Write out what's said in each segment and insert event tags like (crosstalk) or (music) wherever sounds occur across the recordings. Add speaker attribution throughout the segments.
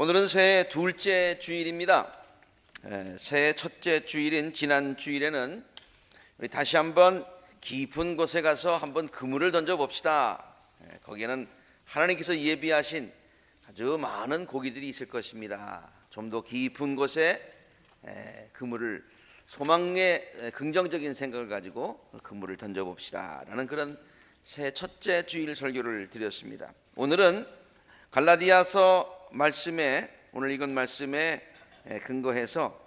Speaker 1: 오늘은 새해 둘째 주일입니다. 에, 새해 첫째 주일인 지난 주일에는 우리 다시 한번 깊은 곳에 가서 한번 그물을 던져 봅시다. 에, 거기에는 하나님께서 예비하신 아주 많은 고기들이 있을 것입니다. 좀 더 깊은 곳에 에, 그물을 소망의 에, 긍정적인 생각을 가지고 그물을 던져 봅시다라는 그런 새 첫째 주일 설교를 드렸습니다. 오늘은 갈라디아서 말씀에 오늘 읽은 말씀에 에, 근거해서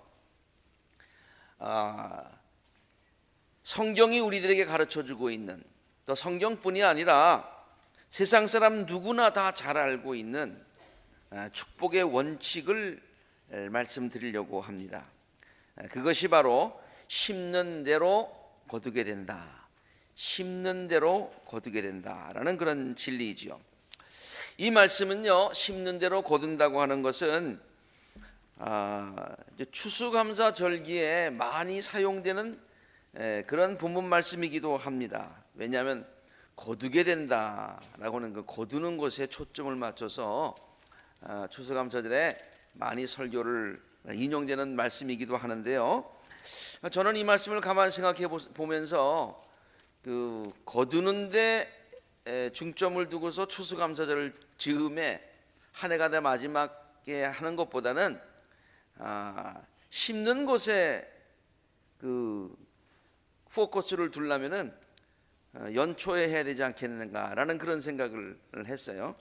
Speaker 1: 아, 성경이 우리들에게 가르쳐 주고 있는 또 성경뿐이 아니라 세상 사람 누구나 다 잘 알고 있는 아, 축복의 원칙을 에, 말씀드리려고 합니다. 아, 그것이 바로 심는 대로 거두게 된다. 심는 대로 거두게 된다라는 그런 진리이지요. 이 말씀은요 심는 대로 거둔다고 하는 것은 아, 이제 추수감사 절기에 많이 사용되는 에, 그런 본문 말씀이기도 합니다. 왜냐하면 거두게 된다라고 하는 그 거두는 것에 초점을 맞춰서 아, 추수감사절에 많이 설교를 인용되는 말씀이기도 하는데요. 저는 이 말씀을 가만히 생각해 보- 보면서 그 거두는데 에, 중점을 두고서 추수감사절을 즈음에 한 해가 다 마지막에 하는 것보다는 아, 심는 곳에 그 포커스를 두려면은 어, 연초에 해야 되지 않겠는가라는 그런 생각을 했어요.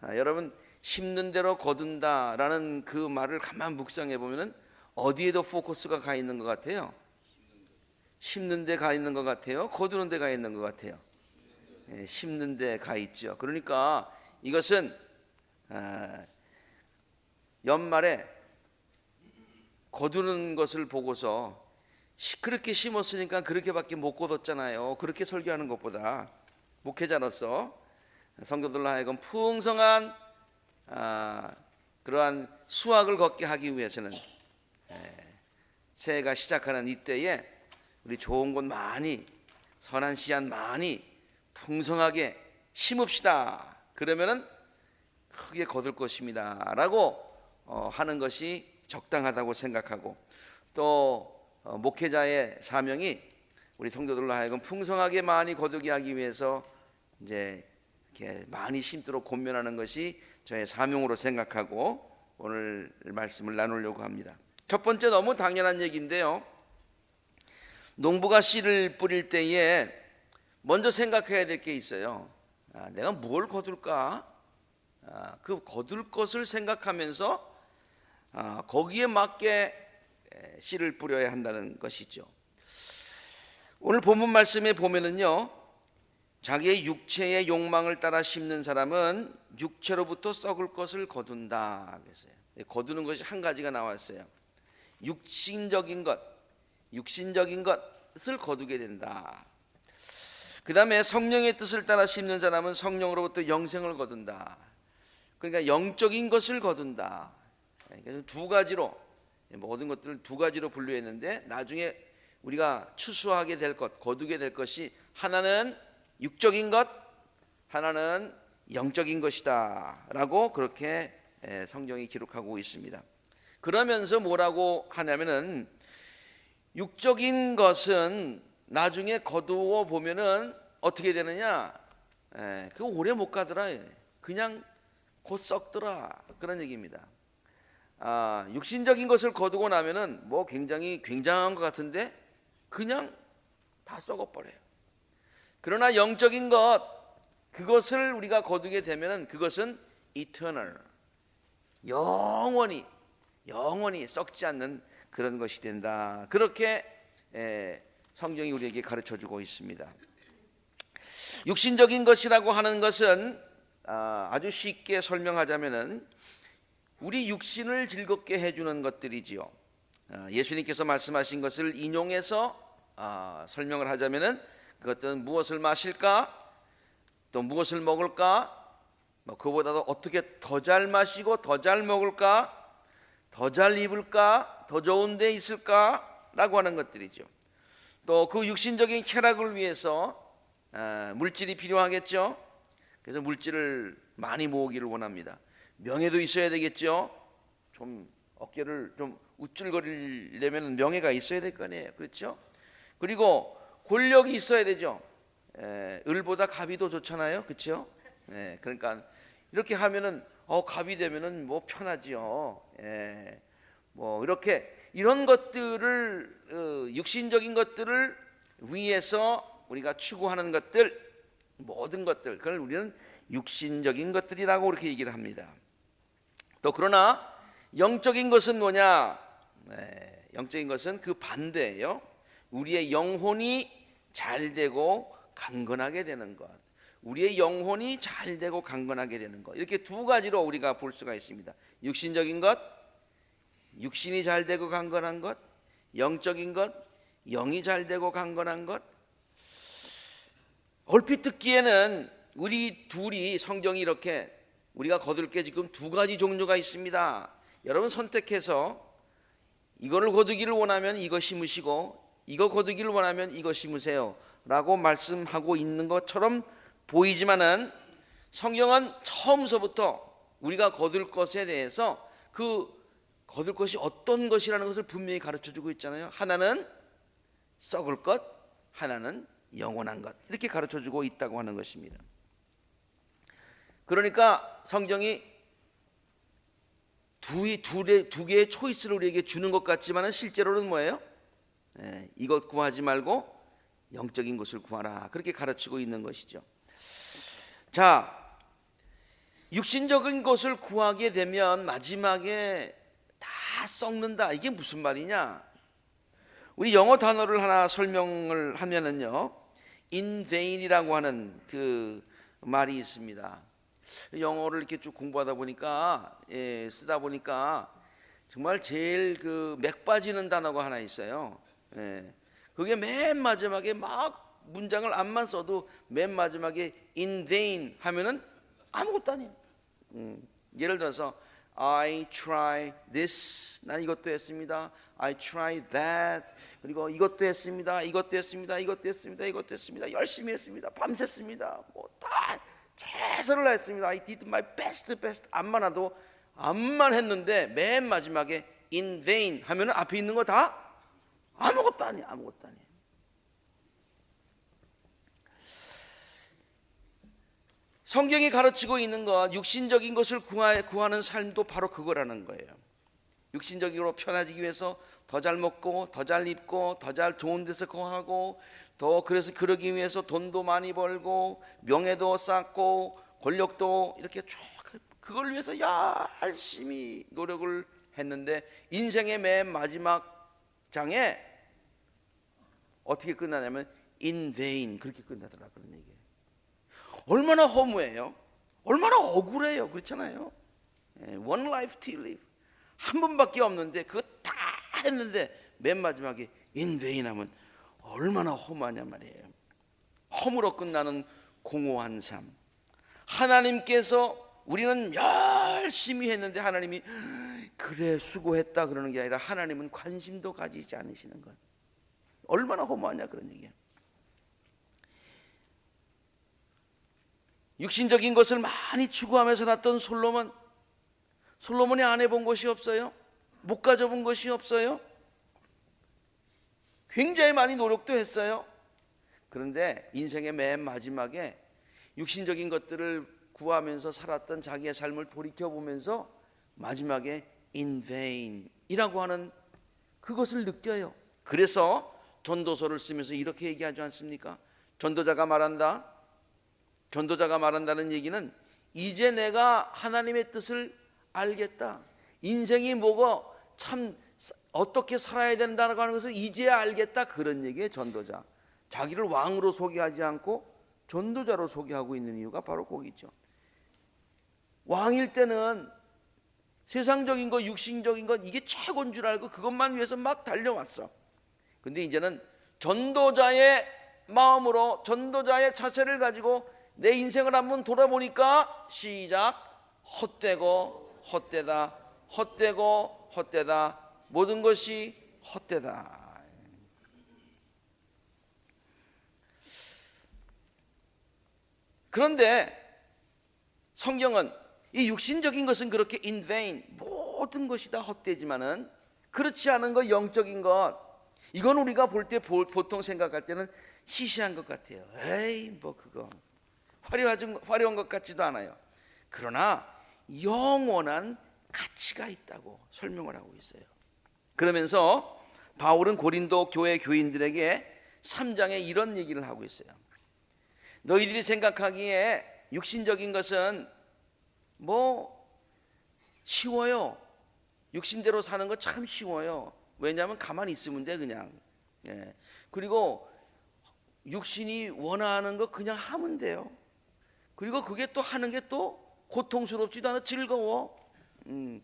Speaker 1: 아, 여러분 심는 대로 거둔다라는 그 말을 가만 묵상해 보면은 어디에도 포커스가 가 있는 것 같아요. 심는 데 가 있는 것 같아요. 거두는 데 가 있는 것 같아요. 예, 심는 데 가 있죠. 그러니까 이것은 아, 연말에 거두는 것을 보고서 시- 그렇게 심었으니까 그렇게밖에 못 거뒀잖아요. 그렇게 설교하는 것보다 목회자로서 성도들로 하여금 풍성한 아, 그러한 수확을 걷게 하기 위해서는 에, 새해가 시작하는 이때에 우리 좋은 곳 많이 선한 씨앗 많이 풍성하게 심읍시다. 그러면은 크게 거둘 것입니다 라고 어, 하는 것이 적당하다고 생각하고 또 어, 목회자의 사명이 우리 성도들로 하여금 풍성하게 많이 거두게 하기 위해서 이제 이렇게 많이 심도록 권면하는 것이 저의 사명으로 생각하고 오늘 말씀을 나누려고 합니다. 첫 번째 너무 당연한 얘기인데요. 농부가 씨를 뿌릴 때에 먼저 생각해야 될 게 있어요. 아, 내가 뭘 거둘까? 아, 그 거둘 것을 생각하면서 아, 거기에 맞게 에, 씨를 뿌려야 한다는 것이죠. 오늘 본문 말씀에 보면은요, 자기의 육체의 욕망을 따라 심는 사람은 육체로부터 썩을 것을 거둔다. 그랬어요. 네, 거두는 것이 한 가지가 나왔어요. 육신적인 것, 육신적인 것을 거두게 된다. 그 다음에 성령의 뜻을 따라 심는 사람은 성령으로부터 영생을 거둔다. 그러니까 영적인 것을 거둔다. 그러니까 두 가지로 모든 것들을 두 가지로 분류했는데 나중에 우리가 추수하게 될 것, 거두게 될 것이 하나는 육적인 것, 하나는 영적인 것이다라고 그렇게 에, 성경이 기록하고 있습니다. 그러면서 뭐라고 하냐면은 육적인 것은 나중에 거두어 보면은 어떻게 되느냐? 에, 그거 오래 못 가더라. 그냥 곧 썩더라. 그런 얘기입니다. 아, 육신적인 것을 거두고 나면은 뭐 굉장히 굉장한 것 같은데 그냥 다 썩어버려요. 그러나 영적인 것 그것을 우리가 거두게 되면은 그것은 eternal 영원히 영원히 썩지 않는 그런 것이 된다. 그렇게 에, 성경이 우리에게 가르쳐 주고 있습니다. 육신적인 것이라고 하는 것은 아, 아주 쉽게 설명하자면은 우리 육신을 즐겁게 해주는 것들이지요. 아, 예수님께서 말씀하신 것을 인용해서 아, 설명을 하자면은 그것들은 무엇을 마실까, 또 무엇을 먹을까, 뭐 그보다도 어떻게 더 잘 마시고 더 잘 먹을까, 더 잘 입을까, 더 좋은 데 있을까라고 하는 것들이죠. 또 그 육신적인 쾌락을 위해서 아, 물질이 필요하겠죠. 그래서 물질을 많이 모으기를 원합니다. 명예도 있어야 되겠죠. 좀 어깨를 좀 우쭐거리려면 명예가 있어야 될 거 아니에요. 그렇죠? 그리고 권력이 있어야 되죠. 에, 을보다 갑이 더 좋잖아요. 그렇죠? 예, 그러니까 이렇게 하면은 어 갑이 되면은 뭐 편하지요. 예, 뭐 이렇게 이런 것들을 어, 육신적인 것들을 위해서 우리가 추구하는 것들 모든 것들 그걸 우리는 육신적인 것들이라고 그렇게 얘기를 합니다. 또 그러나 영적인 것은 뭐냐? 네, 영적인 것은 그 반대예요. 우리의 영혼이 잘 되고 강건하게 되는 것. 우리의 영혼이 잘 되고 강건하게 되는 것. 이렇게 두 가지로 우리가 볼 수가 있습니다. 육신적인 것, 육신이 잘 되고 강건한 것, 영적인 것, 영이 잘 되고 강건한 것. 얼핏 듣기에는 우리 둘이 성경이 이렇게 우리가 거둘 게 지금 두 가지 종류가 있습니다. 여러분 선택해서 이거를 거두기를 원하면 이거 심으시고 이거 거두기를 원하면 이거 심으세요 라고 말씀하고 있는 것처럼 보이지만은 성경은 처음서부터 우리가 거둘 것에 대해서 그 거둘 것이 어떤 것이라는 것을 분명히 가르쳐 주고 있잖아요. 하나는 썩을 것, 하나는 영원한 것. 이렇게 가르쳐 주고 있다고 하는 것입니다. 그러니까 성경이 두, 두, 두 개의 초이스를 우리에게 주는 것 같지만은 실제로는 뭐예요? 예, 이것 구하지 말고 영적인 것을 구하라. 그렇게 가르치고 있는 것이죠. 자, 육신적인 것을 구하게 되면 마지막에 다 썩는다. 이게 무슨 말이냐? 우리 영어 단어를 하나 설명을 하면은요. in vain이라고 하는 그 말이 있습니다. 영어를 이렇게 쭉 공부하다 보니까 예, 쓰다 보니까 정말 제일 그 맥 빠지는 단어가 하나 있어요. 예, 그게 맨 마지막에 막 문장을 안만 써도 맨 마지막에 in vain 하면은 아무것도 아니에요. 음, 예를 들어서 I try this 난 이것도 했습니다. I try that 그리고 이것도 했습니다. 이것도 했습니다. 이것도 했습니다. 이것도 했습니다. 열심히 했습니다. 밤샜습니다. 뭐 다 최선을 다했습니다. I did my best, best. 안만 하도 안만 했는데 맨 마지막에 in vain 하면은 앞에 있는 거 다 아무것도 아니야, 아무것도 아니야. 성경이 가르치고 있는 것, 육신적인 것을 구하는 삶도 바로 그거라는 거예요. 육신적으로 편해지기 위해서 더 잘 먹고, 더 잘 입고, 더 잘 좋은 데서 거하고, 더 그래서 그러기 위해서 돈도 많이 벌고, 명예도 쌓고, 권력도 이렇게 쭉 그걸 위해서 열심히 노력을 했는데 인생의 맨 마지막 장에 어떻게 끝나냐면 in vain 그렇게 끝나더라 그런 얘기예요. 얼마나 허무해요. 얼마나 억울해요. 그렇잖아요. One life to live. 한 번밖에 없는데 그거 다 했는데 맨 마지막에 vain 하면 얼마나 허무하냐 말이에요. 허물어 끝나는 공허한 삶. 하나님께서 우리는 열심히 했는데 하나님이 그래 수고했다 그러는 게 아니라 하나님은 관심도 가지지 않으시는 것. 얼마나 허무하냐 그런 얘기야. 육신적인 것을 많이 추구하며 살았던 솔로몬 솔로몬이 안 해본 것이 없어요? 못 가져본 것이 없어요? 굉장히 많이 노력도 했어요. 그런데 인생의 맨 마지막에 육신적인 것들을 구하면서 살았던 자기의 삶을 돌이켜 보면서 마지막에 in vain이라고 하는 그것을 느껴요. 그래서 전도서를 쓰면서 이렇게 얘기하지 않습니까? 전도자가 말한다. 전도자가 말한다는 얘기는 이제 내가 하나님의 뜻을 알겠다. 인생이 뭐고 참 어떻게 살아야 된다고 하는 것을 이제야 알겠다. 그런 얘기의 전도자. 자기를 왕으로 소개하지 않고 전도자로 소개하고 있는 이유가 바로 거기죠. 왕일 때는 세상적인 것, 육신적인 것 이게 최고인 줄 알고 그것만 위해서 막 달려왔어. 근데 이제는 전도자의 마음으로 전도자의 자세를 가지고 내 인생을 한번 돌아보니까 시작. 헛되고 헛되다. 헛되고 헛되다. 모든 것이 헛되다. 그런데 성경은 이 육신적인 것은 그렇게 in vain. 모든 것이 다 헛되지만은 그렇지 않은 것 영적인 것 이건 우리가 볼 때 보통 생각할 때는 시시한 것 같아요. 에이 뭐 그거 화려한 것 같지도 않아요. 그러나 영원한 가치가 있다고 설명을 하고 있어요. 그러면서 바울은 고린도 교회 교인들에게 3장에 이런 얘기를 하고 있어요. 너희들이 생각하기에 육신적인 것은 뭐 쉬워요. 육신대로 사는 거 참 쉬워요. 왜냐하면 가만히 있으면 돼 그냥. 예. 그리고 육신이 원하는 거 그냥 하면 돼요. 그리고 그게 또 하는 게 또 고통스럽지도 않아 즐거워. 음,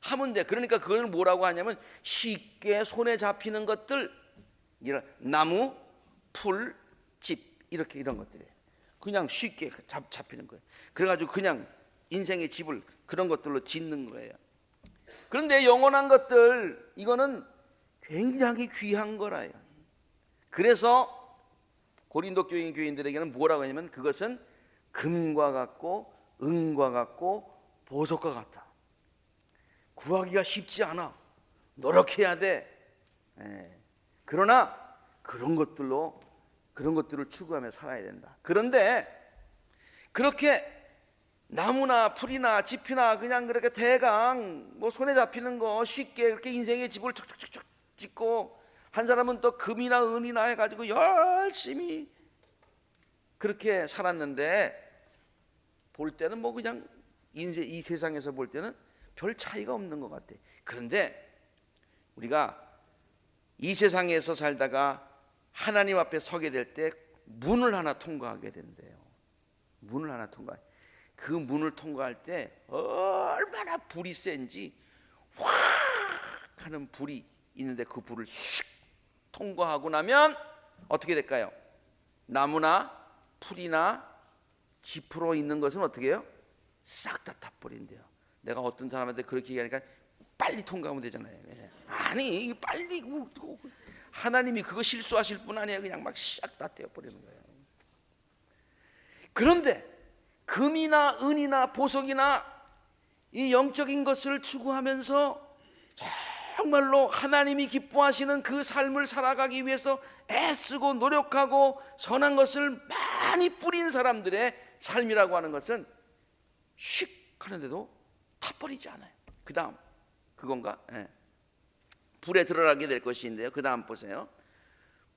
Speaker 1: 하면 돼. 그러니까 그걸 뭐라고 하냐면 쉽게 손에 잡히는 것들, 이런 나무, 풀, 집 이렇게 이런 것들이에요. 그냥 쉽게 잡, 잡히는 거예요. 그래가지고 그냥 인생의 집을 그런 것들로 짓는 거예요. 그런데 영원한 것들 이거는 굉장히 귀한 거라요. 그래서 고린도 교인 교인들에게는 뭐라고 하냐면 그것은 금과 같고 은과 같고 보석과 같아. 구하기가 쉽지 않아. 노력해야 돼. 예. 그러나 그런 것들로 그런 것들을 추구하며 살아야 된다. 그런데 그렇게 나무나 풀이나 집이나 그냥 그렇게 대강 뭐 손에 잡히는 거 쉽게 그렇게 인생의 집을 척척척척 짓고 한 사람은 또 금이나 은이나 해가지고 열심히 그렇게 살았는데 볼 때는 뭐 그냥 인생 이 세상에서 볼 때는 별 차이가 없는 것 같아. 그런데 우리가 이 세상에서 살다가 하나님 앞에 서게 될 때 문을 하나 통과하게 된대요. 문을 하나 통과. 그 문을 통과할 때 얼마나 불이 센지 확 하는 불이 있는데 그 불을 슉 통과하고 나면 어떻게 될까요? 나무나 풀이나 지프로 있는 것은 어떻게 해요? 싹 다 타버린대요. 내가 어떤 사람한테 그렇게 얘기하니까 빨리 통과하면 되잖아요. 예. 아니 빨리 하나님이 그거 실수하실 뿐 아니에요. 그냥 막 싹 다 떼어버리는 거예요. 그런데 금이나 은이나 보석이나 이 영적인 것을 추구하면서 정말로 하나님이 기뻐하시는 그 삶을 살아가기 위해서 애쓰고 노력하고 선한 것을 많이 뿌린 사람들의 삶이라고 하는 것은 슉 하는데도 타버리지 않아요. 그 다음 그건가? 예. 불에 들어가게 될 것인데요. 그 다음 보세요.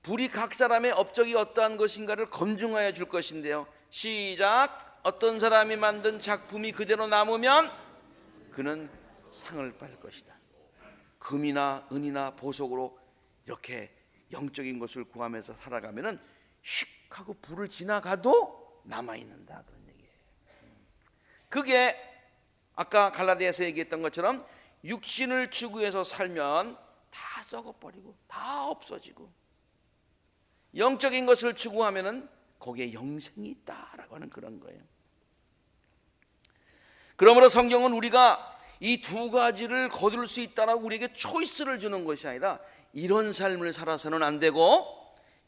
Speaker 1: 불이 각 사람의 업적이 어떠한 것인가를 검증하여 줄 것인데요. 시작. 어떤 사람이 만든 작품이 그대로 남으면 그는 상을 받을 것이다. 금이나 은이나 보석으로 이렇게 영적인 것을 구하면서 살아가면은 슉 하고 불을 지나가도 남아 있는다 그런 얘기예요. 그게 아까 갈라디아서 얘기했던 것처럼 육신을 추구해서 살면 다 썩어버리고 다 없어지고 영적인 것을 추구하면은 거기에 영생이 있다라고 하는 그런 거예요. 그러므로 성경은 우리가 이 두 가지를 거둘 수 있다라고 우리에게 초이스를 주는 것이 아니라 이런 삶을 살아서는 안 되고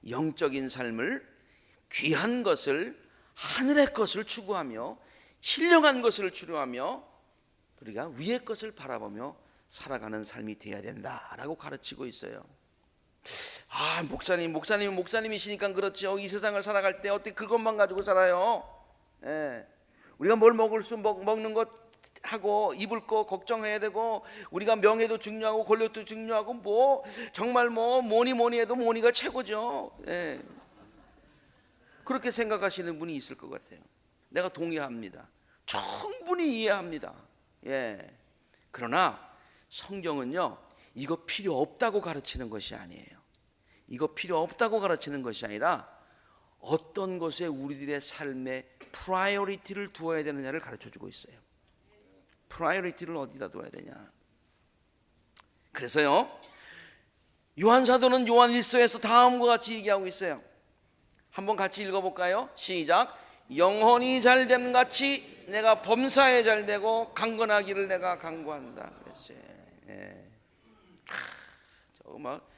Speaker 1: 영적인 삶을 귀한 것을 하늘의 것을 추구하며 신령한 것을 추구하며 우리가 위의 것을 바라보며 살아가는 삶이 되어야 된다라고 가르치고 있어요. 아 목사님 목사님 목사님이시니까 그렇죠. 이 세상을 살아갈 때 어떻게 그것만 가지고 살아요? 예. 우리가 뭘 먹을 수 먹, 먹는 것 하고 입을 거 걱정해야 되고 우리가 명예도 중요하고 권력도 중요하고 뭐 정말 뭐 뭐니 뭐니 해도 뭐니가 최고죠. 예. 그렇게 생각하시는 분이 있을 것 같아요. 내가 동의합니다. 충분히 이해합니다. 예. 그러나 성경은요, 이거 필요 없다고 가르치는 것이 아니에요. 이거 필요 없다고 가르치는 것이 아니라 어떤 것에 우리들의 삶에 프라이어리티를 두어야 되느냐를 가르쳐 주고 있어요. 프라이어리티를 어디다 둬야 되냐? 그래서요. 요한 사도는 요한 1서에서 다음과 같이 얘기하고 있어요. 한번 같이 읽어 볼까요? 시작. 영혼이 잘 됨 같이 내가 범사에 잘 되고 강건하기를 내가 강구한다. 그랬어요. 예. 저막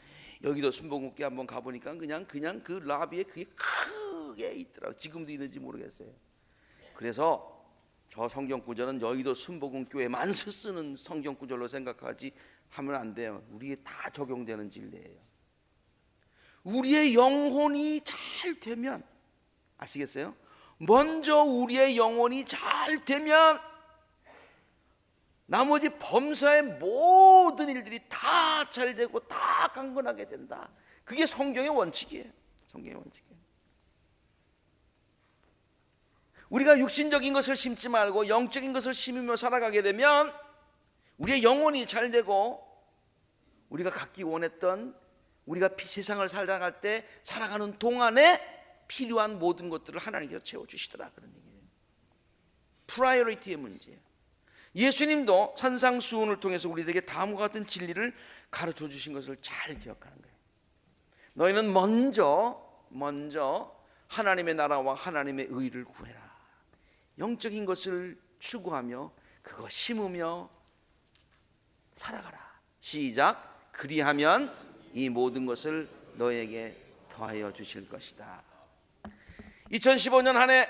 Speaker 1: 여기도 순복음교 한번 가보니까 그냥 그냥 그 라비에 그게 크게 있더라고. 지금도 있는지 모르겠어요. 그래서 저 성경 구절은 여의도 순복음교회만 쓰는 성경 구절로 생각하지 하면 안 돼요. 우리에 다 적용되는 진리예요. 우리의 영혼이 잘 되면 아시겠어요? 먼저 우리의 영혼이 잘 되면 나머지 범사의 모든 일들이 다 잘 되고 다 강건하게 된다. 그게 성경의 원칙이에요. 성경의 원칙이에요. 우리가 육신적인 것을 심지 말고 영적인 것을 심으며 살아가게 되면 우리의 영혼이 잘 되고 우리가 갖기 원했던 우리가 피- 세상을 살아갈 때 살아가는 동안에 필요한 모든 것들을 하나님께서 채워 주시더라 그런 얘기예요. 프라이어리티의 문제예요. 예수님도 산상수훈을 통해서 우리에게 다음과 같은 진리를 가르쳐 주신 것을 잘 기억하는 거예요. 너희는 먼저 먼저 하나님의 나라와 하나님의 의를 구해라. 영적인 것을 추구하며 그거 심으며 살아가라. 시작. 그리하면 이 모든 것을 너에게 더하여 주실 것이다. 2015년 한 해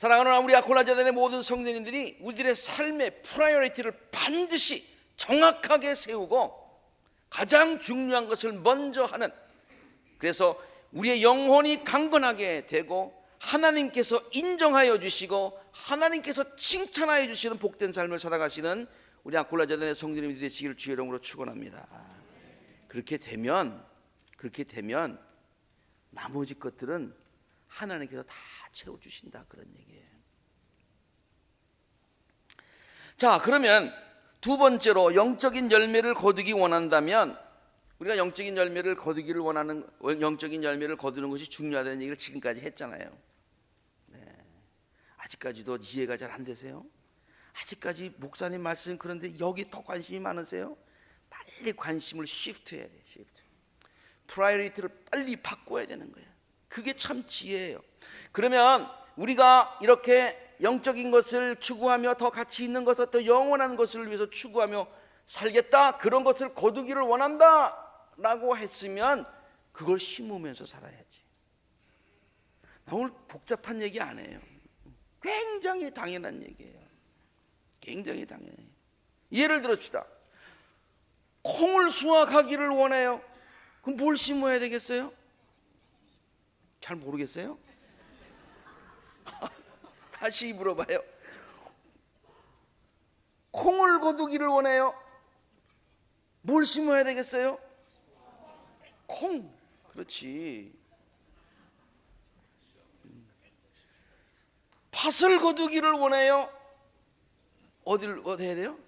Speaker 1: 사랑하는 우리 아콜라자단의 모든 성도님들이 우리들의 삶의 프라이어리티를 반드시 정확하게 세우고 가장 중요한 것을 먼저 하는 그래서 우리의 영혼이 강건하게 되고 하나님께서 인정하여 주시고 하나님께서 칭찬하여 주시는 복된 삶을 살아가시는 우리 아콜라자단의 성도님들이 되시기를 주의 이름으로 축원합니다. 그렇게 되면 그렇게 되면 나머지 것들은 하나님께서 다 채워 주신다 그런 얘기예요. 자, 그러면 두 번째로 영적인 열매를 거두기 원한다면 우리가 영적인 열매를 거두기를 원하는 영적인 열매를 거두는 것이 중요하다는 얘기를 지금까지 했잖아요. 네. 아직까지도 이해가 잘 안 되세요? 아직까지 목사님 말씀 그런데 여기 더 관심이 많으세요? 빨리 관심을 시프트해야 돼요. 시프트. 프라이어리티를 빨리 바꿔야 되는 거예요. 그게 참 지혜예요. 그러면 우리가 이렇게 영적인 것을 추구하며 더 가치 있는 것을 더 영원한 것을 위해서 추구하며 살겠다 그런 것을 거두기를 원한다 라고 했으면 그걸 심으면서 살아야지. 나 오늘 복잡한 얘기 안 해요. 굉장히 당연한 얘기예요. 굉장히 당연해요. 예를 들읍시다. 콩을 수확하기를 원해요. 그럼 뭘 심어야 되겠어요? 잘 모르겠어요? (laughs) 다시 물어봐요. 콩을 거두기를 원해요. 뭘 심어야 되겠어요? 콩. 그렇지. 팥을 거두기를 원해요. 어디를 어디 해야 돼요?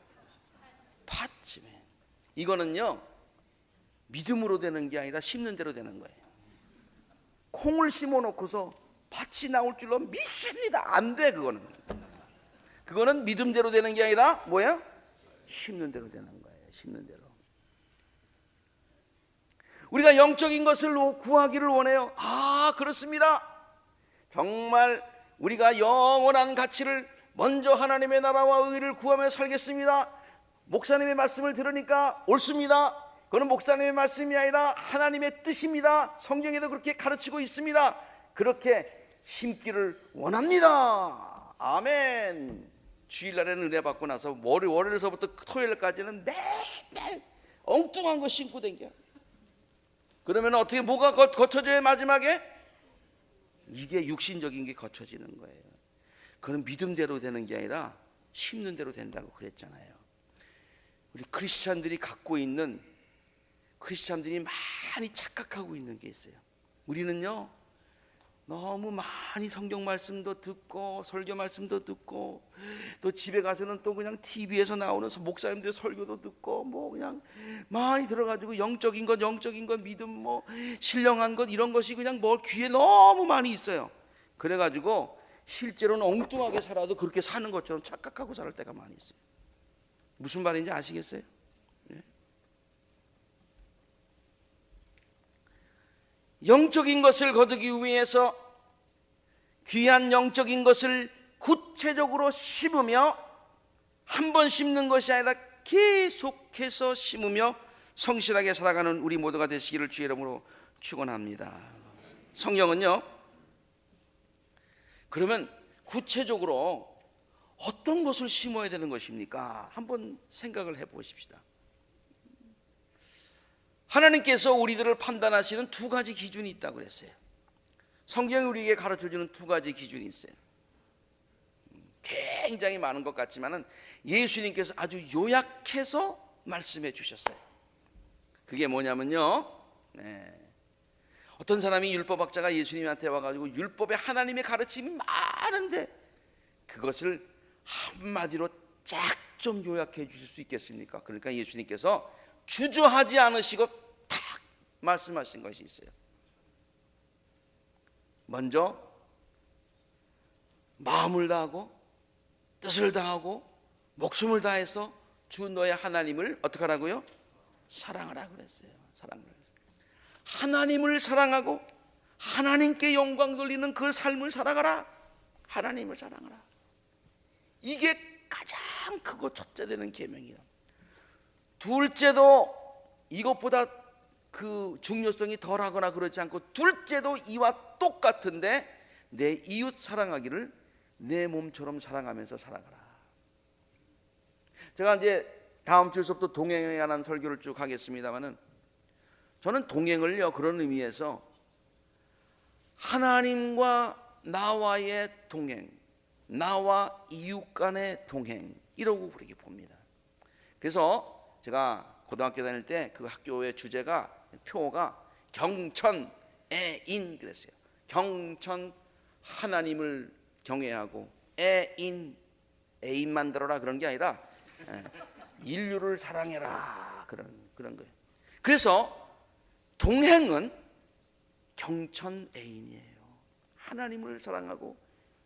Speaker 1: 팥집에. 이거는요. 믿음으로 되는 게 아니라 심는 대로 되는 거예요. 콩을 심어 놓고서 팥이 나올 줄로 믿습니다. 안 돼, 그거는. 그거는 믿음대로 되는 게 아니라 뭐야? 심는 대로 되는 거예요. 심는 대로. 우리가 영적인 것을 구하기를 원해요. 아, 그렇습니다. 정말 우리가 영원한 가치를 먼저 하나님의 나라와 의를 구하며 살겠습니다. 목사님의 말씀을 들으니까 옳습니다. 그건 목사님의 말씀이 아니라 하나님의 뜻입니다. 성경에도 그렇게 가르치고 있습니다. 그렇게 심기를 원합니다. 아멘. 주일날에는 은혜 받고 나서 월요, 월요일서부터 토요일까지는 매일 엉뚱한 거 신고 댕겨. 그러면 어떻게 뭐가 거, 거쳐져야 마지막에 이게 육신적인 게 거쳐지는 거예요. 그건 믿음대로 되는 게 아니라 심는 대로 된다고 그랬잖아요. 우리 크리스찬들이 갖고 있는 크리스찬들이 많이 착각하고 있는 게 있어요. 우리는요 너무 많이 성경 말씀도 듣고 설교 말씀도 듣고 또 집에 가서는 또 그냥 TV에서 나오는 목사님들 설교도 듣고 뭐 그냥 많이 들어가지고 영적인 것 영적인 것 믿음 뭐 신령한 것 이런 것이 그냥 뭐 귀에 너무 많이 있어요. 그래가지고 실제로는 엉뚱하게 살아도 그렇게 사는 것처럼 착각하고 살 때가 많이 있어요. 무슨 말인지 아시겠어요? 영적인 것을 거두기 위해서 귀한 영적인 것을 구체적으로 심으며 한 번 심는 것이 아니라 계속해서 심으며 성실하게 살아가는 우리 모두가 되시기를 주의 이름으로 축원합니다. 성경은요. 그러면 구체적으로 어떤 것을 심어야 되는 것입니까? 한번 생각을 해 보십시다. 하나님께서 우리들을 판단하시는 두 가지 기준이 있다고 그랬어요. 성경이 우리에게 가르쳐 주는 두 가지 기준이 있어요. 굉장히 많은 것 같지만은 예수님께서 아주 요약해서 말씀해 주셨어요. 그게 뭐냐면요. 네. 어떤 사람이 율법학자가 예수님한테 와가지고 율법에 하나님의 가르침이 많은데 그것을 한마디로 쫙 좀 요약해 주실 수 있겠습니까? 그러니까 예수님께서 주저하지 않으시고 탁 말씀하신 것이 있어요. 먼저 마음을 다하고 뜻을 다하고 목숨을 다해서 주 너의 하나님을 어떻게 하라고요? 사랑하라 그랬어요. 사랑을. 하나님을 사랑하고 하나님께 영광 돌리는 그 삶을 살아가라. 하나님을 사랑하라. 이게 가장 크고 첫째 되는 계명이야. 둘째도 이것보다 그 중요성이 덜하거나 그렇지 않고 둘째도 이와 똑같은데 내 이웃 사랑하기를 내 몸처럼 사랑하면서 살아가라. 제가 이제 다음 주에서부터 동행에 관한 설교를 쭉 하겠습니다만은 저는 동행을요 그런 의미에서 하나님과 나와의 동행, 나와 이웃 간의 동행 이러고 그렇게 봅니다. 그래서 제가 고등학교 다닐 때 그 학교의 주제가 표가 경천애인 그랬어요. 경천 하나님을 경외하고 애인 애인 만들어라 그런 게 아니라 예, 인류를 사랑해라 그런 그런 거예요. 그래서 동행은 경천 애인이에요. 하나님을 사랑하고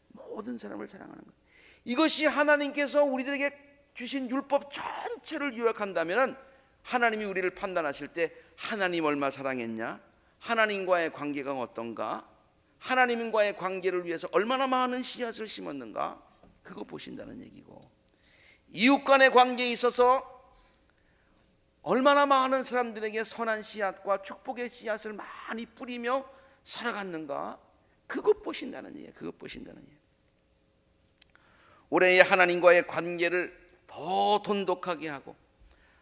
Speaker 1: 모든 사람을 사랑하는 것. 이것이 하나님께서 우리들에게 주신 율법 전체를 요약한다면 하나님이 우리를 판단하실 때 하나님 얼마 사랑했냐? 하나님과의 관계가 어떤가? 하나님과의 관계를 위해서 얼마나 많은 씨앗을 심었는가? 그거 보신다는 얘기고 이웃 간의 관계에 있어서 얼마나 많은 사람들에게 선한 씨앗과 축복의 씨앗을 많이 뿌리며 살아갔는가? 그것 보신다는 얘기예요. 그것 보신다는 얘기예요. 올해의 하나님과의 관계를 더 돈독하게 하고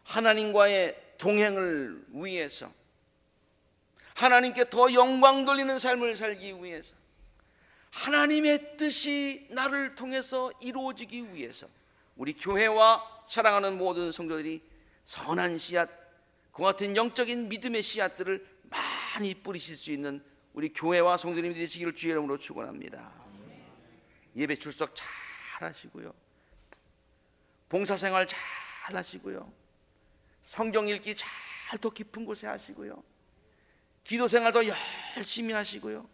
Speaker 1: 하나님과의 동행을 위해서 하나님께 더 영광 돌리는 삶을 살기 위해서 하나님의 뜻이 나를 통해서 이루어지기 위해서 우리 교회와 사랑하는 모든 성도들이 선한 씨앗, 그 같은 영적인 믿음의 씨앗들을 많이 뿌리실 수 있는 우리 교회와 성도님이 되시기를 주의 이름으로 축원합니다. 예배 출석 잘 하시고요. 봉사생활 잘 하시고요. 성경 읽기 잘 더 깊은 곳에 하시고요. 기도 생활도 열심히 하시고요.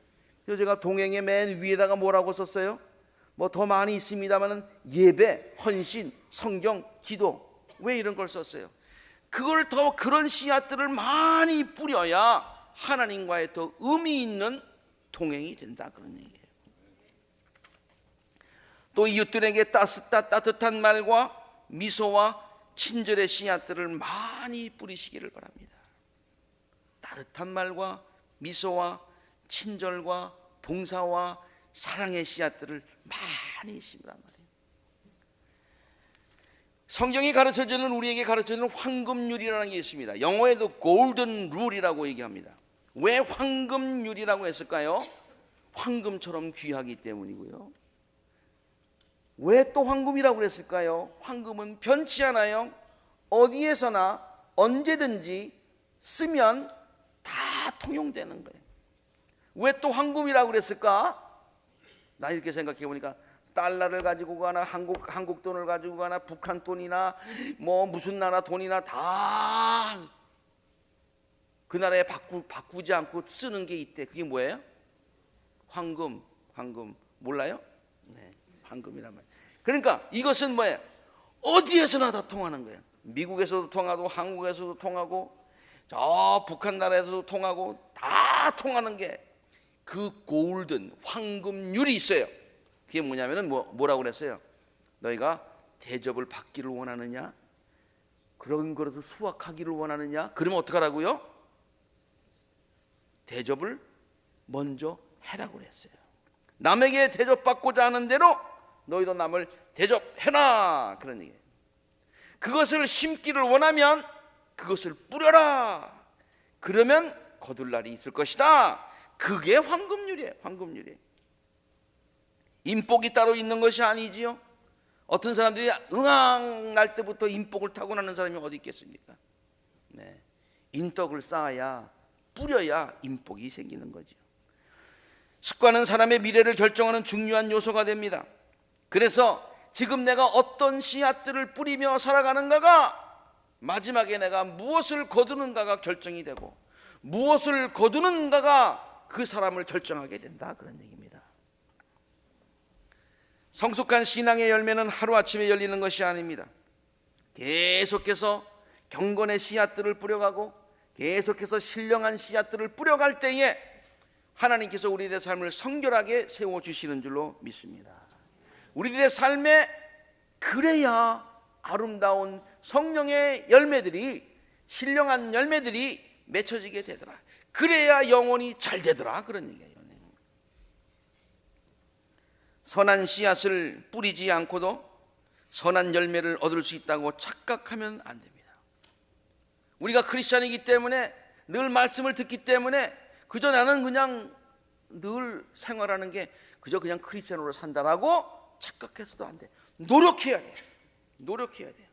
Speaker 1: 그래서 제가 동행의 맨 위에다가 뭐라고 썼어요? 뭐 더 많이 있습니다만은 예배, 헌신, 성경, 기도 왜 이런 걸 썼어요? 그걸 더 그런 씨앗들을 많이 뿌려야 하나님과의 더 의미 있는 동행이 된다 그런 얘기예요. 또 이웃들에게 따뜻한, 말과 미소와 친절의 씨앗들을 많이 뿌리시기를 바랍니다. 따뜻한 말과 미소와 친절과 봉사와 사랑의 씨앗들을 많이 심으란 말이에요. 성경이 가르쳐 주는 우리에게 가르쳐 주는 황금률이라는 게 있습니다. 영어에도 골든 룰이라고 얘기합니다. 왜 황금률이라고 했을까요? 황금처럼 귀하기 때문이고요. 왜 또 황금이라고 그랬을까요? 황금은 변치 않아요. 어디에서나 언제든지 쓰면 다 통용되는 거예요. 왜 또 황금이라고 그랬을까? 나 이렇게 생각해 보니까 달러를 가지고 가나 한국 한국 돈을 가지고 가나 북한 돈이나 뭐 무슨 나라 돈이나 다 그 나라에 바꾸 바꾸지 않고 쓰는 게 있대. 그게 뭐예요? 황금, 황금 몰라요? 네, 황금이란 말. 그러니까 이것은 뭐예요? 어디에서나 다 통하는 거예요. 미국에서도 통하고 한국에서도 통하고 저 북한 나라에서도 통하고 다 통하는 게 그 골든 황금률이 있어요. 그게 뭐냐면은 뭐 뭐라고 그랬어요? 너희가 대접을 받기를 원하느냐? 그런 거라도 수확하기를 원하느냐? 그러면 어떡하라고요? 대접을 먼저 해라고 그랬어요. 남에게 대접받고자 하는 대로 너희도 남을 대접해라 그런 얘기예요. 그것을 심기를 원하면 그것을 뿌려라. 그러면 거둘 날이 있을 것이다. 그게 황금률이에요. 황금률이에요. 인복이 따로 있는 것이 아니지요. 어떤 사람들이 응앙 날 때부터 인복을 타고나는 사람이 어디 있겠습니까? 네. 인덕을 쌓아야 뿌려야 인복이 생기는 거죠. 습관은 사람의 미래를 결정하는 중요한 요소가 됩니다. 그래서 지금 내가 어떤 씨앗들을 뿌리며 살아가는가가 마지막에 내가 무엇을 거두는가가 결정이 되고 무엇을 거두는가가 그 사람을 결정하게 된다 그런 얘기입니다. 성숙한 신앙의 열매는 하루아침에 열리는 것이 아닙니다. 계속해서 경건의 씨앗들을 뿌려가고 계속해서 신령한 씨앗들을 뿌려갈 때에 하나님께서 우리들의 삶을 성결하게 세워 주시는 줄로 믿습니다. 우리들의 삶에 그래야 아름다운 성령의 열매들이 신령한 열매들이 맺혀지게 되더라. 그래야 영혼이 잘 되더라. 그런 얘기예요. 선한 씨앗을 뿌리지 않고도 선한 열매를 얻을 수 있다고 착각하면 안 됩니다. 우리가 크리스천이기 때문에 늘 말씀을 듣기 때문에 그저 나는 그냥 늘 생활하는 게 그저 그냥 크리스천으로 산다라고 착각해서도 안 돼. 노력해야 돼. 노력해야 돼요.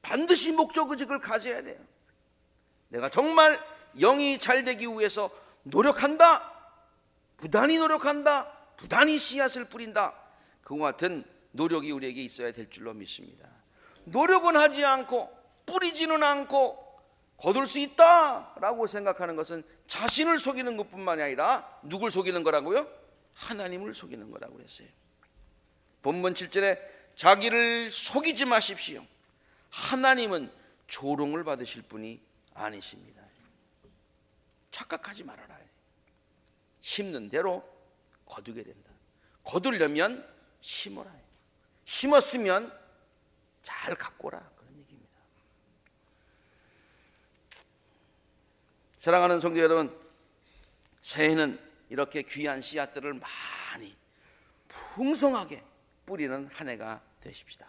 Speaker 1: 반드시 목적 의식을 가져야 돼요. 내가 정말 영이 잘 되기 위해서 노력한다. 부단히 노력한다. 부단히 씨앗을 뿌린다. 그와 같은 노력이 우리에게 있어야 될 줄로 믿습니다. 노력은 하지 않고 뿌리지는 않고 거둘 수 있다라고 생각하는 것은 자신을 속이는 것뿐만이 아니라 누굴 속이는 거라고요? 하나님을 속이는 거라고 그랬어요. 본문 7절에 자기를 속이지 마십시오. 하나님은 조롱을 받으실 분이 아니십니다. 착각하지 말아라. 심는 대로 거두게 된다. 거두려면 심어라. 심었으면 잘 가꿔라. 그런 얘기입니다. 사랑하는 성도 여러분, 새해는 이렇게 귀한 씨앗들을 많이 풍성하게 뿌리는 한 해가 되십시다.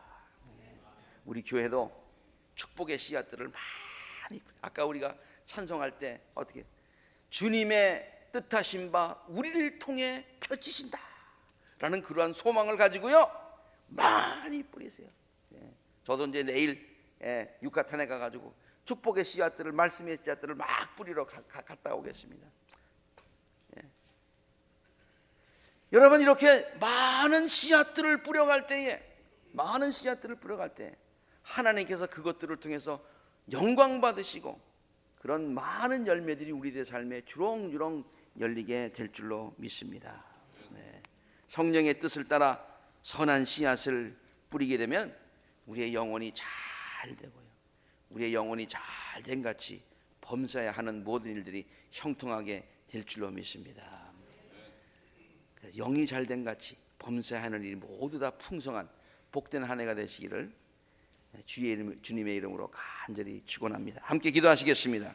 Speaker 1: 우리 교회도 축복의 씨앗들을 많이 아까 우리가 찬송할 때 어떻게 주님의 뜻하신 바 우리를 통해 펼치신다 라는 그러한 소망을 가지고요 많이 뿌리세요 예. 저도 이제 내일 예, 육가탄에 가가지고 축복의 씨앗들을 말씀의 씨앗들을 막 뿌리러 가, 가, 갔다 오겠습니다 예. 여러분 이렇게 많은 씨앗들을 뿌려갈 때에 많은 씨앗들을 뿌려갈 때 하나님께서 그것들을 통해서 영광 받으시고 그런 많은 열매들이 우리들의 삶에 주렁주렁 열리게 될 줄로 믿습니다. 네. 성령의 뜻을 따라 선한 씨앗을 뿌리게 되면 우리의 영혼이 잘 되고요. 우리의 영혼이 잘 된 같이 범사에 하는 모든 일들이 형통하게 될 줄로 믿습니다. 영이 잘된 같이 범사하는 일이 모두 다 풍성한 복된 한 해가 되시기를 주의 이름, 주님의 이름으로 간절히 축원합니다. 함께 기도하시겠습니다.